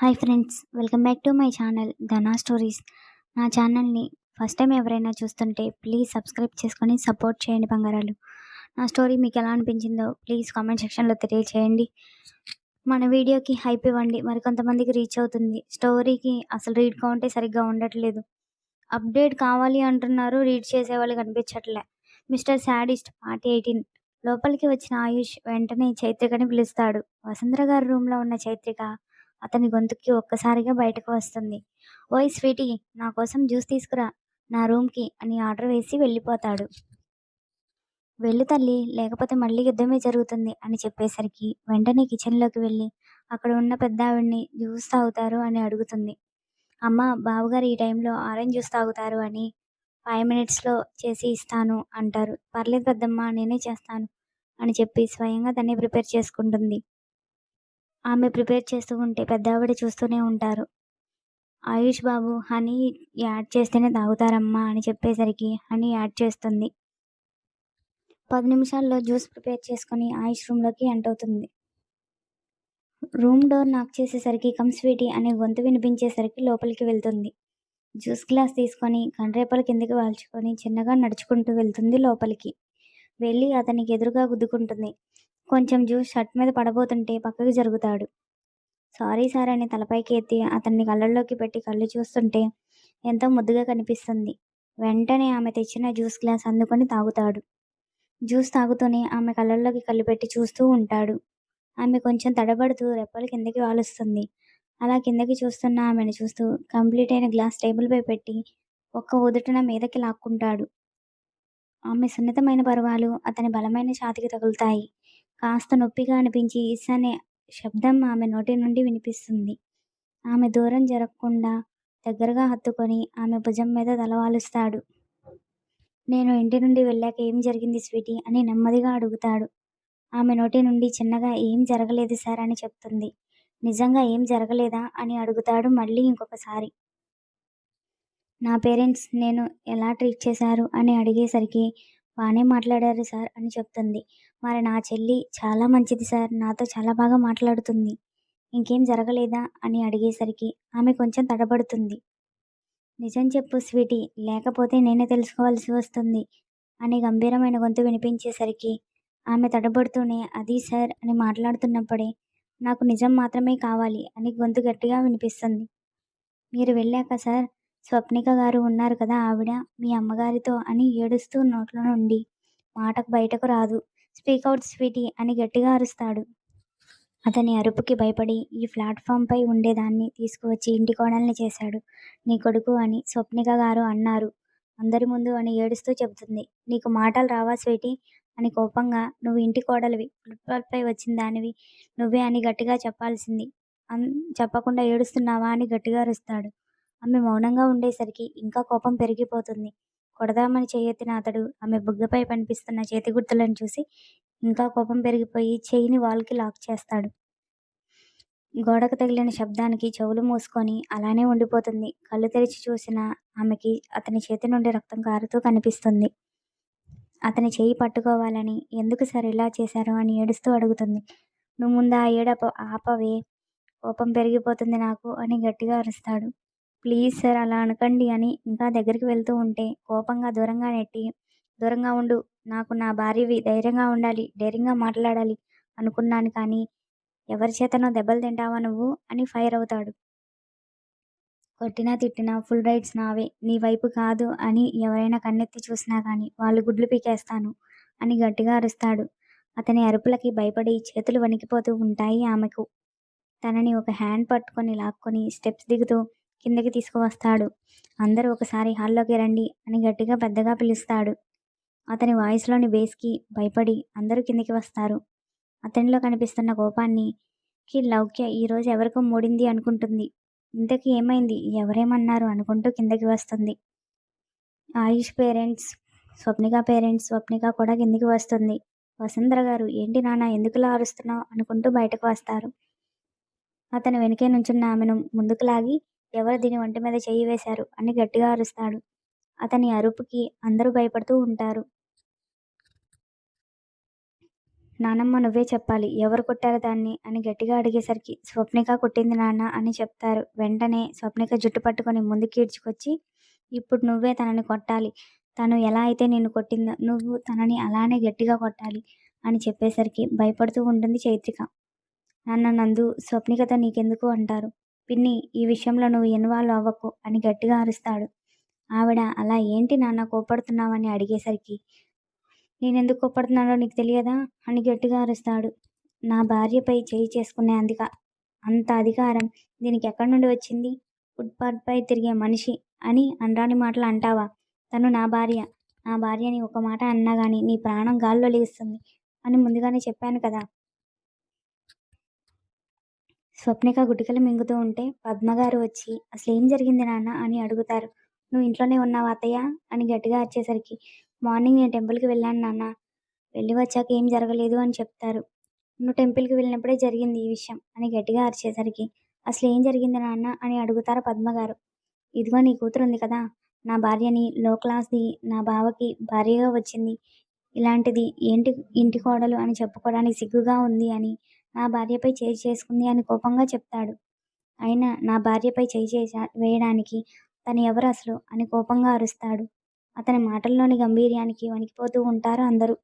Hi friends welcome back to my channel Dhana stories. నా ఛానల్ని first time ఎవరైనా చూస్తుంటే ప్లీజ్ సబ్స్క్రైబ్ చేసుకొని సపోర్ట్ చేయండి బంగారాలు. నా స్టోరీ మీకు ఎలా అనిపించిందో ప్లీజ్ కామెంట్ సెక్షన్లో తెలియచేయండి. మన వీడియోకి హైప్ ఇవ్వండి మరి కొంతమందికి రీచ్ అవుతుంది. స్టోరీకి అసలు రీడ్ కౌంటే సరిగ్గా ఉండట్లేదు. అప్డేట్ కావాలి అంటున్నారు రీడ్ చేసే వాళ్ళు కనిపించట్లే. Mister sadist party eighteen. లోపలికి వచ్చిన ఆయుష్ వెంటనే చైత్రికని పిలుస్తాడు. వసుంధర గారి రూమ్లో ఉన్న చైత్రిక అతని గొంతుకి ఒక్కసారిగా బయటకు వస్తుంది. ఓయ్ స్వీటీ నా కోసం జ్యూస్ తీసుకురా నా రూమ్కి అని ఆర్డర్ వేసి వెళ్ళిపోతాడు. వెళ్ళు తల్లి లేకపోతే మళ్ళీ యుద్ధమే జరుగుతుంది అని చెప్పేసరికి వెంటనే కిచెన్లోకి వెళ్ళి అక్కడ ఉన్న పెద్ద ఆవిడ్ని జ్యూస్ తాగుతారు అని అడుగుతుంది. అమ్మ బావగారు ఈ టైంలో ఆరెంజ్ జ్యూస్ తాగుతారు అని ఫైవ్ మినిట్స్లో చేసి ఇస్తాను అంటారు. పర్లేదు పెద్దమ్మ నేనే చేస్తాను అని చెప్పి స్వయంగా దాన్ని ప్రిపేర్ చేసుకుంటుంది. ఆమె ప్రిపేర్ చేస్తూ ఉంటే పెద్ద ఆవిడ చూస్తూనే ఉంటారు. ఆయుష్ బాబు హనీ యాడ్ చేస్తేనే తాగుతారమ్మా అని చెప్పేసరికి హనీ యాడ్ చేస్తుంది. పది నిమిషాల్లో జ్యూస్ ప్రిపేర్ చేసుకొని ఆయుష్ రూమ్లోకి ఎంటర్ అవుతుంది రూమ్ డోర్ నాక్ చేసేసరికి కమ్ స్వీటీ అనే గొంతు వినిపించేసరికి లోపలికి వెళ్తుంది. జ్యూస్ గ్లాస్ తీసుకొని కండ్రేపల కిందకి వాల్చుకొని చిన్నగా నడుచుకుంటూ వెళ్తుంది లోపలికి. వెళ్ళి అతనికి ఎదురుగా గుద్దుకుంటుంది. కొంచెం జ్యూస్ షర్ట్ మీద పడబోతుంటే పక్కకి జరుగుతాడు. సారీ సార్ అని తలపైకి ఎత్తి అతన్ని కళ్ళల్లోకి పెట్టి కళ్ళు చూస్తుంటే ఎంతో ముద్దుగా కనిపిస్తుంది. వెంటనే ఆమె తెచ్చిన జ్యూస్ గ్లాస్ అందుకొని తాగుతాడు. జ్యూస్ తాగుతూనే ఆమె కళ్ళల్లోకి కళ్ళు పెట్టి చూస్తూ ఉంటాడు. ఆమె కొంచెం తడబడుతూ రెప్పలు కిందకి వాలుస్తుంది. అలా కిందకి చూస్తున్న ఆమెను చూస్తూ కంప్లీట్ అయిన గ్లాస్ టేబుల్పై పెట్టి ఒక్క ఉదుటన మీదకి లాక్కుంటాడు. ఆమె సున్నితమైన పర్వాలు అతని బలమైన ఛాతికి తగులుతాయి. కాస్త నొప్పిగా అనిపించి ఇస్ అనే శబ్దం ఆమె నోటి నుండి వినిపిస్తుంది. ఆమె దూరం జరగకుండా దగ్గరగా హత్తుకొని ఆమె భుజం మీద తలవాలుస్తాడు నేను ఇంటి నుండి వెళ్ళాక ఏం జరిగింది స్వీటీ? అని నెమ్మదిగా అడుగుతాడు. ఆమె నోటి నుండి చిన్నగా ఏం జరగలేదు సార్ అని చెప్తుంది. నిజంగా ఏం జరగలేదా? అని అడుగుతాడు మళ్ళీ ఇంకొకసారి. నా పేరెంట్స్ నేను ఎలా ట్రీట్ చేశారు? అని అడిగేసరికి బాగానే మాట్లాడారు సార్ అని చెప్తుంది. మరి నా చెల్లి చాలా మంచిది సార్. నాతో చాలా బాగా మాట్లాడుతుంది. ఇంకేం జరగలేదా? అని అడిగేసరికి ఆమె కొంచెం తడబడుతుంది. నిజం చెప్పు స్వీటీ. లేకపోతే నేనే తెలుసుకోవాల్సి వస్తుంది అని గంభీరమైన గొంతు వినిపించేసరికి ఆమె తడబడుతూనే అది సార్ అని మాట్లాడుతున్నప్పుడే నాకు నిజం మాత్రమే కావాలి అని గొంతు గట్టిగా వినిపిస్తుంది. మీరు వెళ్ళాక సార్ స్వప్నిక గారు ఉన్నారు కదా ఆవిడ మీ అమ్మగారితో అని ఏడుస్తూ నోట్లో నుండి మాటకు బయటకు రాదు. స్పీకౌట్ స్వీటీ అని గట్టిగా అరుస్తాడు. అతని అరుపుకి భయపడి ఈ ప్లాట్ఫామ్పై ఉండేదాన్ని తీసుకువచ్చి ఇంటి కోడల్ని చేశాడు. నీ కొడుకు అని స్వప్నిక గారు అన్నారు. అందరి ముందు అని ఏడుస్తూ చెబుతుంది. నీకు మాటలు రావా స్వీటీ? అని కోపంగా నువ్వు ఇంటి కోడలివి. ఫుట్పాత్పై వచ్చిన దానివి నువ్వే అని గట్టిగా చెప్పాల్సింది. అన్ చెప్పకుండా ఏడుస్తున్నావా అని గట్టిగా అరుస్తాడు. ఆమె మౌనంగా ఉండేసరికి ఇంకా కోపం పెరిగిపోతుంది. కొడదామని చేయెత్తిన అతడు ఆమె బుగ్గపై కనిపిస్తున్న చేతి గుర్తులను చూసి ఇంకా కోపం పెరిగిపోయి చేయిని వాల్కి లాక్ చేస్తాడు. గోడకు తగిలిన శబ్దానికి చెవులు మూసుకొని అలానే ఉండిపోతుంది. కళ్ళు తెరిచి చూసిన ఆమెకి అతని చేతి నుండి రక్తం కారుతూ కనిపిస్తుంది. అతని చేయి పట్టుకోవాలని ఎందుకు సార్ ఇలా చేశారు అని ఏడుస్తూ అడుగుతుంది. నువ్వు ముందు ఆ ఏడప ఆపవే కోపం పెరిగిపోతుంది నాకు అని గట్టిగా అరుస్తాడు. ప్లీజ్ సార్ అలా అనకండి అని ఇంకా దగ్గరికి వెళ్తూ ఉంటే కోపంగా దూరంగా నెట్టి దూరంగా ఉండు నాకు నా భార్యవి ధైర్యంగా ఉండాలి ధైర్యంగా మాట్లాడాలి అనుకున్నాను కానీ ఎవరి చేతనో దెబ్బలు తింటావా నువ్వు? అని ఫైర్ అవుతాడు. కొట్టినా తిట్టినా ఫుల్ రైట్స్ నావే నీ వైపు కాదు అని ఎవరైనా కన్నెత్తి చూసినా కానీ వాళ్ళు గుడ్లు పీకేస్తాను అని గట్టిగా అరుస్తాడు. అతని అరుపులకి భయపడి చేతులు వణికిపోతూ ఉంటాయి ఆమెకు. తనని ఒక హ్యాండ్ పట్టుకొని లాక్కొని స్టెప్స్ దిగుతూ కిందకి తీసుకువస్తాడు. అందరూ ఒకసారి హాల్లోకి రండి అని గట్టిగా పెద్దగా పిలుస్తాడు. అతని వాయిస్లోని బేస్కి భయపడి అందరూ కిందికి వస్తారు. అతనిలో కనిపిస్తున్న కోపాన్ని కి లౌక్య ఈరోజు ఎవరికో మూడింది అనుకుంటుంది. ఇంతకీ ఏమైంది? ఎవరేమన్నారు? అనుకుంటూ కిందకి వస్తుంది. ఆయుష్ పేరెంట్స్ స్వప్నిక పేరెంట్స్ స్వప్నిక కూడా కిందికి వస్తుంది. వసుంధర గారు ఏంటి నాన్న ఎందుకులా అరుస్తున్నావు? అనుకుంటూ బయటకు వస్తారు. అతను వెనుకే నుంచున్న ఆమెను ముందుకు లాగి ఎవరు దీని ఒంటి మీద చెయ్యి వేశారు? అని గట్టిగా అరుస్తాడు. అతని అరుపుకి అందరూ భయపడుతూ ఉంటారు. నానమ్మ నువ్వే చెప్పాలి. ఎవరు కొట్టారు దాన్ని? అని గట్టిగా అడిగేసరికి స్వప్నిక కొట్టింది నాన్న అని చెప్తారు. వెంటనే స్వప్నిక జుట్టు పట్టుకొని ముందుకి ఈడ్చుకొచ్చి ఇప్పుడు నువ్వే తనని కొట్టాలి. తను ఎలా అయితే నిన్ను కొట్టిందో నువ్వు తనని అలానే గట్టిగా కొట్టాలి అని చెప్పేసరికి భయపడుతూ ఉంటుంది చైత్రిక. నాన్న నందు స్వప్నికతో నీకెందుకు అంటారు? పిన్ని ఈ విషయంలో నువ్వు ఇన్వాల్వ్ అవ్వకు అని గట్టిగా అరుస్తాడు. ఆవిడ అలా ఏంటి నాన్న కోపడుతున్నావని అడిగేసరికి నేనెందుకు కోపడుతున్నానో నీకు తెలియదా? అని గట్టిగా అరుస్తాడు. నా భార్యపై చేయి చేసుకునే అందిక అంత అధికారం దీనికి ఎక్కడి నుండి వచ్చింది? ఫుట్పాత్పై తిరిగే మనిషి అని అనరాని మాటలు అంటావా? తను నా భార్య. నా భార్యని ఒక మాట అన్నా కానీ నీ ప్రాణం గాల్లో లేస్తుంది అని ముందుగానే చెప్పాను కదా. స్వప్నిక గుటికలు మింగుతూ ఉంటే పద్మగారు వచ్చి అసలు ఏం జరిగింది నాన్న? అని అడుగుతారు. నువ్వు ఇంట్లోనే ఉన్నావు అత్తయ్య? అని గట్టిగా వచ్చేసరికి మార్నింగ్ నేను టెంపుల్కి వెళ్ళాను నాన్న. వెళ్ళి వచ్చాక ఏం జరగలేదు అని చెప్తారు. నువ్వు టెంపుల్కి వెళ్ళినప్పుడే జరిగింది ఈ విషయం అని గట్టిగా అరిచేసరికి అసలు ఏం జరిగింది నాన్న? అని అడుగుతారు పద్మగారు. ఇదిగో నీ కూతురు ఉంది కదా. నా భార్యని లో క్లాస్ది నా బావకి భార్యగా వచ్చింది. ఇలాంటిది ఏంటి ఇంటి కోడలు అని చెప్పుకోవడానికి సిగ్గుగా ఉంది అని నా భార్యపై చేయి చేసుకుంది అని కోపంగా చెప్తాడు. అయినా నా భార్యపై చేయి చేసా వేయడానికి తను ఎవరు అసలు అని కోపంగా అరుస్తాడు. అతని మాటల్లోని గంభీర్యానికి వణికిపోతూ ఉంటారు అందరూ.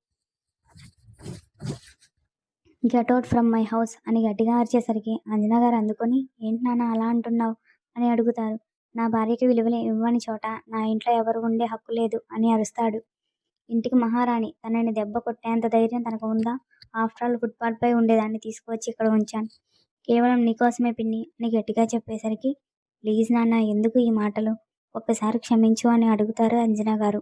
Get out from my house అని గట్టిగా అరిచేసరికి అంజనా గారు అందుకొని ఏంటి నాన్న అలా అంటున్నావు? అని అడుగుతారు. నా భార్యకి విలువలు ఇవ్వని చోట నా ఇంట్లో ఎవరు ఉండే హక్కు లేదు అని అరుస్తాడు. ఇంటికి మహారాణి తనని దెబ్బ కొట్టేంత ధైర్యం తనకు ఉందా? ఆఫ్టర్ ఆల్ ఫుట్పాత్పై ఉండేదాన్ని తీసుకువచ్చి ఇక్కడ ఉంచాను. కేవలం నీకోసమే పిన్ని అని గట్టిగా చెప్పేసరికి ప్లీజ్ నాన్న ఎందుకు ఈ మాటలు? ఒక్కసారి క్షమించు అని అడుగుతారు అంజనా గారు.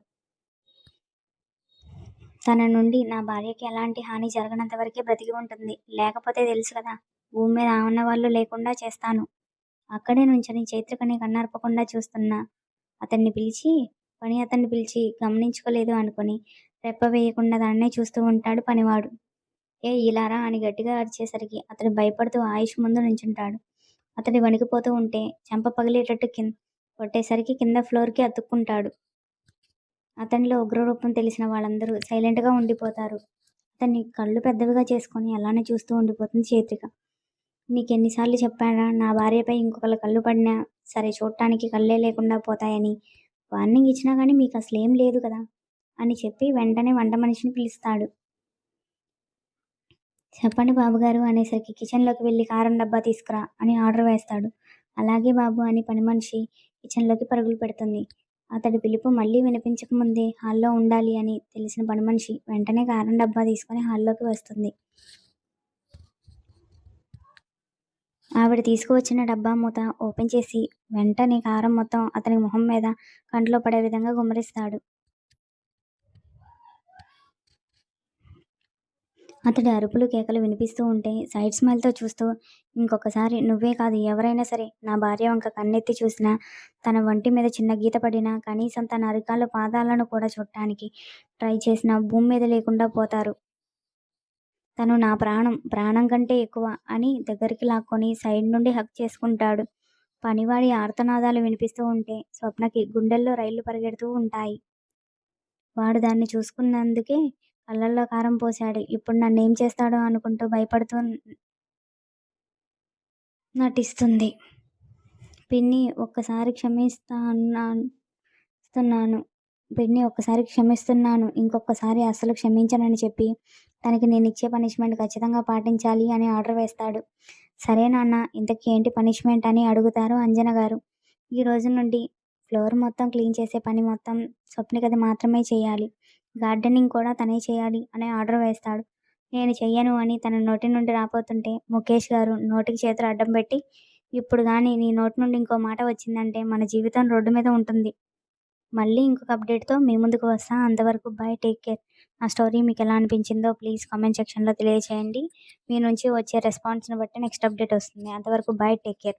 తన నుండి నా భార్యకి ఎలాంటి హాని జరగనంత వరకే బ్రతికి ఉంటుంది. లేకపోతే తెలుసు కదా భూమి మీద ఆన్న వాళ్ళు లేకుండా చేస్తాను. అక్కడే నుంచని చైత్రకని కన్నర్పకుండా చూస్తున్నా. అతన్ని పిలిచి పని అతన్ని పిలిచి గమనించుకోలేదు అనుకుని రెప్ప వేయకుండా దాన్నే చూస్తూ ఉంటాడు పనివాడు. ఏ ఇలారా అని గట్టిగా అరిచేసరికి అతడు భయపడుతూ ఆయుష్ ముందు నుంచుంటాడు. అతడి వణికిపోతూ ఉంటే చెంప పగిలేటట్టు కింద కొట్టేసరికి కింద ఫ్లోర్కి అతుక్కుంటాడు. అతనిలో ఉగ్రరూపం తెలిసిన వాళ్ళందరూ సైలెంట్గా ఉండిపోతారు. అతన్ని కళ్ళు పెద్దవిగా చేసుకొని అలానే చూస్తూ ఉండిపోతుంది చేతిక నీకెన్నిసార్లు చెప్పానా నా భార్యపై ఇంకొకళ్ళ కళ్ళు పడినా సరే చూడటానికి కళ్ళే లేకుండా పోతాయని. వార్నింగ్ ఇచ్చినా కానీ మీకు అసలు ఏం లేదు కదా అని చెప్పి వెంటనే వంట మనిషిని పిలుస్తాడు. చెప్పండి బాబుగారు అనేసరికి కిచెన్లోకి వెళ్ళి కారం డబ్బా తీసుకురా అని ఆర్డర్ వేస్తాడు. అలాగే బాబు అని పని మనిషి కిచెన్లోకి పరుగులు పెడుతుంది. అతడి పిలుపు మళ్ళీ వినిపించకముందే హాల్లో ఉండాలి అని తెలిసిన పని మనిషి వెంటనే కారం డబ్బా తీసుకొని హాల్లోకి వస్తుంది. ఆవిడ తీసుకువచ్చిన డబ్బా మూత ఓపెన్ చేసి వెంటనే కారం మొత్తం అతని మొహం మీద కంట్లో పడే విధంగా గుమ్మరిస్తాడు. అతడి అరుపులు కేకలు వినిపిస్తూ ఉంటే సైడ్ స్మైల్తో చూస్తూ ఇంకొకసారి నువ్వే కాదు ఎవరైనా సరే నా భార్య వంక కన్నెత్తి చూసినా తన వంటి మీద చిన్న గీత పడినా కనీసం తన అరికాలు పాదాలను కూడా చూడటానికి ట్రై చేసినా భూమి మీద లేకుండా పోతారు. తను నా ప్రాణం ప్రాణం కంటే ఎక్కువ అని దగ్గరికి లాక్కొని సైడ్ నుండి హక్ చేసుకుంటాడు. పనివాడి ఆర్తనాదాలు వినిపిస్తూ ఉంటే స్వప్నకి గుండెల్లో రైళ్ళు పరిగెడుతూ ఉంటాయి. వాడు దాన్ని చూసుకున్నందుకే కళ్ళల్లో కారం పోశాడు. ఇప్పుడు నన్ను ఏం చేస్తాడో అనుకుంటూ భయపడుతూ నటిస్తుంది. పిన్ని ఒక్కసారి క్షమిస్తాను పిన్ని ఒక్కసారి క్షమిస్తున్నాను. ఇంకొకసారి అసలు క్షమించనని చెప్పి తనకి నేను ఇచ్చే పనిష్మెంట్ ఖచ్చితంగా పాటించాలి అని ఆర్డర్ వేస్తాడు. సరే నాన్న ఇంతకీ ఏంటి పనిష్మెంట్ అని అడుగుతారు అంజన గారు. ఈ రోజు నుండి ఫ్లోర్ మొత్తం క్లీన్ చేసే పని మొత్తం స్వప్నికది మాత్రమే చేయాలి. గార్డెనింగ్ కూడా తనే చేయాలి అని ఆర్డర్ వేస్తాడు. నేను చెయ్యను అని తన నోటి నుండి రాపోతుంటే ముఖేష్ గారు నోటికి చేతులు అడ్డం పెట్టి ఇప్పుడు కానీ నీ నోటి నుండి ఇంకో మాట వచ్చిందంటే మన జీవితం రోడ్డు మీద ఉంటుంది. మళ్ళీ ఇంకొక అప్డేట్తో మీ ముందుకు వస్తా. అంతవరకు బాయ్ టేక్ కేర్. నా స్టోరీ మీకు ఎలా అనిపించిందో ప్లీజ్ కామెంట్ సెక్షన్లో తెలియజేయండి మీ నుంచి వచ్చే రెస్పాన్స్ని బట్టి నెక్స్ట్ అప్డేట్ వస్తుంది. అంతవరకు బాయ్ టేక్ కేర్.